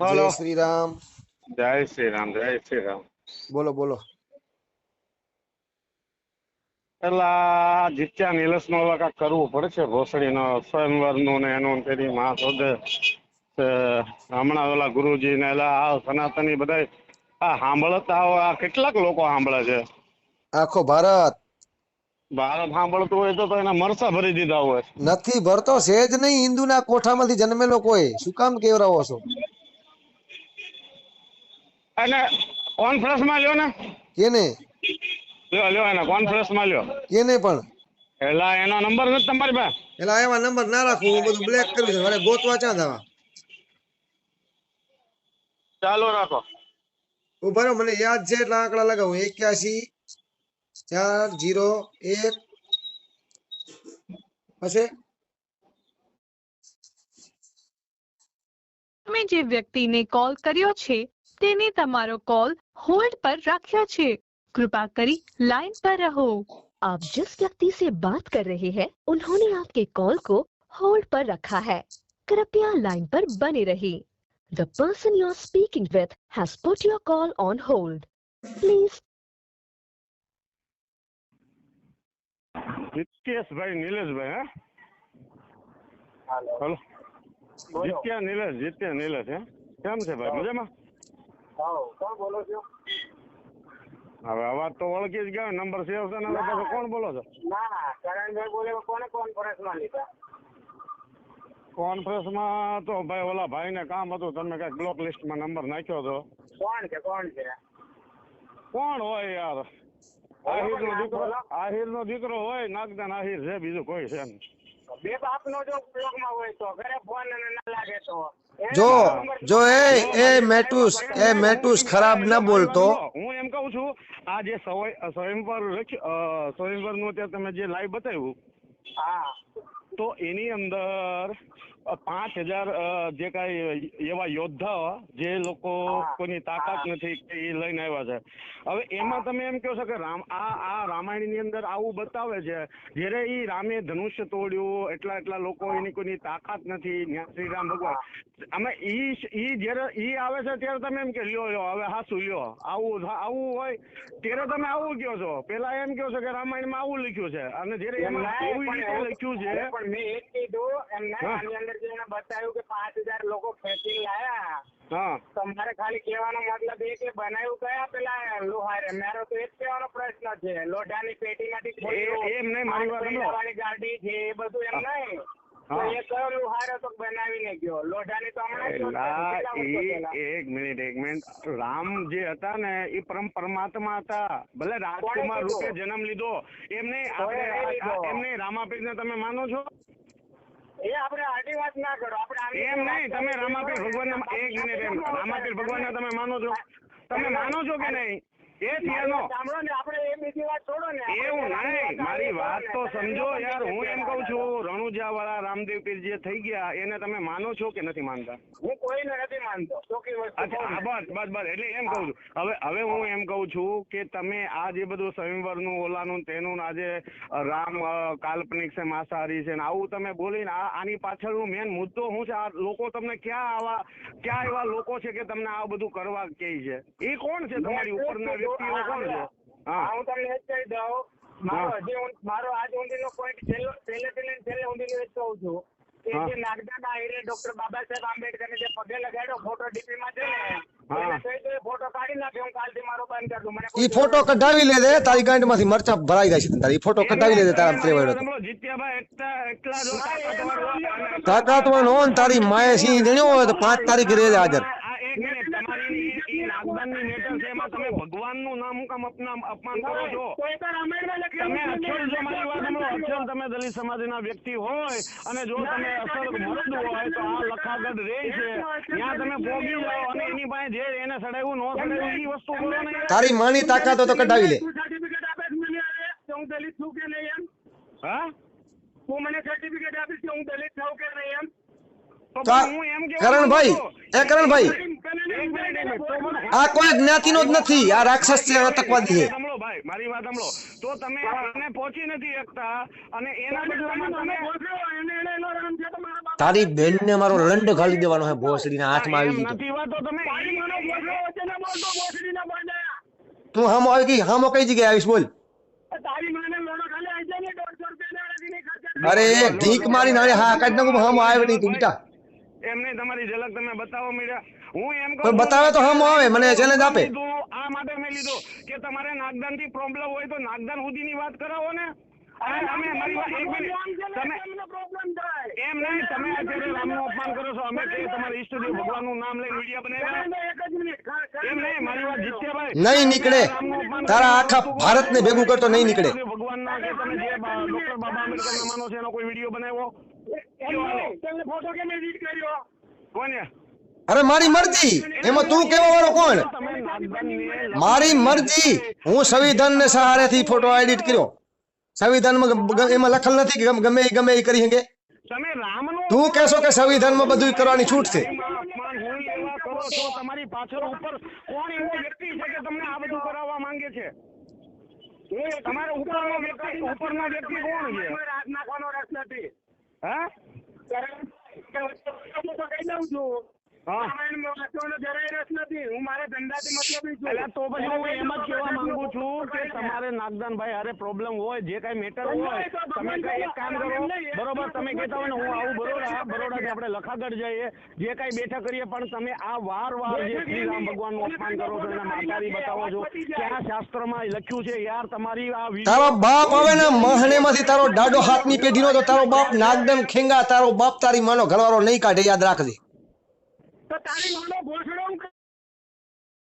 જય હલો. શ્રી રામ જય શ્રી રામ જય શ્રી રામ બોલો બોલો. પેલા જીત્યા નીલસ નો કાક કરવું પડશે ભોસડી નો સ્વયંવરનું ને એનું ને તેની માં શોધે હમણાં ઓલા ગુરુજી ને આ સનાતની બધા આ સાંભળતા હોય આ કેટલાક લોકો સાંભળે છે. આખો ભારત. ભારત સાંભળતું હોય તો એના મરસા ભરી દીધા હોય. નથી ભરતો સેજ નહીં હિન્દુના કોઠામાંથી જન્મેલો કોઈ. શું કામ કેવરાવો છો? અને કોન્ફરન્સમાં લ્યો ને. કેને? લ્યો લ્યો એને કોન્ફરન્સમાં લ્યો. કેને પણ? એલા એનો નંબર નથી તમારી પાસે? એટલે એવા નંબર ના રાખું હું બધું બ્લેક કરી દઉં. અરે ગોતવા ચા દાવા ચાલો રાખો. ઊભા રહો મને યાદ છે એટલે આંકડા લગાવું. એક્યાસી ચાર જીરો એક. પછી તમે જે વ્યક્તિને કોલ કર્યો છે તેને તમારો કોલ હોલ્ડ પર રાખ્યો છે कृपा કરી लाइन पर रहो आप जिस व्यक्ति से बात कर रहे हैं उन्होंने आपके कॉल को होल्ड पर रखा है कृपया लाइन पर बने रहिए the person you are speaking with has put your call on hold please જીત્યેશભાઈ નિલેશભાઈ હે હલો જીત્યા નિલેશ જીત્યા નિલેશ હે કેમ છે ભાઈ મજામાં હવે અવાજ તો ઓળખી જ ગયો નંબર સેવ છે ને પાછો કોણ બોલો છો? ના કરણભાઈ બોલે કોને કોન્ફરન્સમાં લીધા? કોન્ફરન્સમાં તો ભાઈ ઓલા ભાઈને કામ હતું તમે કંઈક બ્લોક લિસ્ટમાં નંબર નાખ્યો હતો કોણ છે કોણ છે? કોણ હોય યાર? આહિર નો દીકરો આહિર નો દીકરો હોય નાગદાન આહિર છે બીજું કોઈ છે નહીં. બે બાપનો જો બ્લોકમાં હોય તો ઘરે ફોન અને ના લાગે તો જો જો એ એ મેટુસ એ મેટુસ ખરાબ ન બોલતો હું એમ કહું છું આ જે સવય- સ્વયંવર સ્વયંવરનું અત્યારે તમે જે લાઈવ બતાવ્યું હા તો એની અંદર પાંચ હજાર જે કાંઈ એવા યોદ્ધા જે લોકો કોઈની તાકાત નથી એ લઈને આવ્યા છે. હવે એમાં તમે એમ કહો છો કે રામ આ આ રામાયણની અંદર આવું બતાવે છે જ્યારે એ રામે ધનુષ્ય તોડ્યું એટલા એટલા લોકો એની કોઈની તાકાત નથી શ્રી રામ ભગવાન. અમે ઈ ઈ જ્યારે ઈ આવે છે ત્યારે તમે એમ કે લ્યો લ્યો હવે હાસુ લ્યો. આવું આવું હોય ત્યારે તમે આવું કહો છો. પેલા એમ કહો છો કે રામાયણમાં આવું લખ્યું છે. અને જ્યારે એમ એવી લખ્યું છે મેં એ કીધું એમને આની અંદર જે બતાવ્યું કે પાંચ હજાર લોકો ખેંચી લાયા. તમારે તો મારે ખાલી કહેવાનો મતલબ એ કે બનાવ્યું કયા પેલા લોહારે? મારો તો એ જ કહેવાનો પ્રશ્ન છે. લોઢાની પેટીમાંથી માંથી એમ નહીં, મારી વાત ગાડી છે એ બધું એમ નહીં. એક મિનિટ એક મિનિટ. રામ જે હતા ને એ પરમ પરમાત્મા હતા. ભલે રાજકુમાર રૂપે જન્મ લીધો. એમને? એમને રામાપીર ને તમે માનો છો? એ આપણે આડી વાત ના કરો. આપણે એમ નહીં તમે. રામાપીર ભગવાન એક મિનિટ એમ રામાપીર ભગવાન તમે માનો છો? તમે માનો છો કે નહીં? એ ત્યાંનો સાંભળો ને આપણે એ બીજી વાત છોડો ને એવું નહીં મારી વાત તો સમજો તમે યાર હું એમ કઉ છું રણુજા વાળા રામદેવ પીર જે થઈ ગયા એને તમે માનો છો કે નથી માનતા? હું કોઈને નથી માનતો અચ્છા કહું હા, ને. બસ બસ બસ એટલે એમ કહું છું. હવે હવે હું એમ કહું છું કે તમે આ જે બધું સ્વયંવરનું ઓલાનું તેનું આજે રામ કાલ્પનિક છે માંસાહારી છે ને આવું તમે બોલીને આ આની પાછળનું મેન મુદ્દો શું છે આ લોકો તમને ક્યાં આવા ક્યાં એવા લોકો છે કે તમને આ બધું કરવા કહે છે? એ કોણ છે તમારી ઉપરના વ્યક્તિઓ છે હા, હા. હું તમને એ કહી દઉં. મારો હજી મારો આજ point છેલ્લો પહેલેથી લઈને છેલ્લે સુધીનો એ જ કહું છું. કે જે નાગદાના આહિરે ડોક્ટર બાબા સાહેબ આંબેડકરને જે પગે લગાડ્યો ફોટો ડીપી માં છે ને એને કહી દો ફોટો કાઢી નાખે હું કાલથી મારો બંધ કરી દઉં. મને ઈ ફોટો કઢાવી લે દે તારી ગાંઠમાંથી મરચા ભરાઈ જાય છે તારી. ફોટો કઢાવી લે દે તારા મારી ત્રેવાડો જીત્યાભાઈ એટલા એટલા જો તારી માએ હોય તો પાંચ તારીખ રહેજે હાજર. ભગવાનનું નામ હું કામ અપના- અપમાન કરો છો? તમે અક્ષર જો મારી વાત અક્ષર તમે દલિત સમાજના વ્યક્તિ હોય અને જો તમે અસર મર્દ હોય તો આ લખાગઢ રે છે. ત્યાં તમે ભોગી જાઓ અને એની પાસે જે એને સડાવ્યું ન સડાવ્યું એ વસ્તુ બોલો ને તારી માની તાકાત તો કઢાવી લે. સર્ટિફિકેટ આપે મને હું દલિત છું કે નહીં એમ? હા? તું મને સર્ટિફિકેટ આપીશ કે હું દલિત છું કે નહીં એમ? તો કરણભાઈ એ કરણભાઈ. આ કોઈ જ્ઞાતિનો જ નથી આ રાક્ષસ છે આતંકવાદી છે ભાઈ મારી વાત વાત સાંભળો. તો તમે એને પહોંચી નથી શકતા અને એના બદલામાં તમે તારી બેન ને મારો લંડ ખાલી દેવાનો હે ભોસડીના હાથમાં એમ આવી ગયો નથી વાત તો તમે તું હામો આવી ગઈ હામો કઈ જગ્યાએ આવીશ બોલ. અરે ઢીક મારી નાડે હા કાઢ નાખું હામો આવે નહીં તું બેટા એમને તમારી ઝલક તમે બતાવો મળ્યા હું એમ કહું બતાવે તો હમ આવે મને ચેલેન્જ આપે. આ માટે મેં લીધો કે તમારે નાગદાનથી પ્રોબ્લેમ હોય તો નાગદાન સુધીની વાત કરાવો ને. અને તમે મારી વાત એક મિનિટ. તમે એમ નહીં તમે અત્યારે રામનું અપમાન કરો છો. અમે કે તમારા ઈષ્ટદેવ નામ લઈને વીડિયો બનાવ્યા. એમ નહીં મારી વાત જીત્યાભાઈ નહીં નીકળે. તારા આખા ભારત ને ભેગું કરતો નહીં નીકળે. ભગવાનના કે તમે જે ડોક્ટર બાબા આંબેડકરના માનો છે એનો કોઈ વીડિયો બનાવ્યો? કોને? અરે મારી મરજી. એમાં તું કેવા વાળો કોણ? મારી મરજી. હું સંવિધાન ને સહારેથી ફોટો એડિટ કર્યો. સંવિધાનમાં એમાં લખેલ નથી કે ગમે એ ગમે એ કરી શકે. તમે તું કહેશો કે સંવિધાનમાં બધું કરવાની છૂટ છે. અપમાન હું એવા કરો છો તમારી પાછળ ઉપર કોણ એવો વ્યક્તિ છે કે તમને આ બધું કરાવવા માંગે છે? તમારે ઉપરનો વ્યક્તિ ઉપરનો વ્યક્તિ કોણ છે હા હા એટલે તો પછી હું એમ જ કહેવા માંગુ છું કે તમારે નાગદાનભાઈ હારે પ્રોબ્લેમ હોય જે કઈ મેટર હોય તમે કાંઈ એક કામ કરો. બરોબર તમે કહેતા હોય ને હું આવું બરોડા બરોડાથી આપણે લખાગઢ જઈએ. જે કાંઈ બેઠા કરીએ પણ તમે આ વાર વાર જે શ્રીરામ રામ ભગવાનનું અપમાન કરો છો એના માતારી બતાવો છો. ક્યાં શાસ્ત્રમાં લખ્યું છે? યાર તમારી આ તારો બાપ આવે ને મહનેમાંથી તારો દાડો હાથની પેઢીનો તો તારો બાપ નાગદમ ખેંગા તારો બાપ તારી માનો ઘરવાળો નહીં કાઢે યાદ રાખજે. તો તારી માનો ભોસડો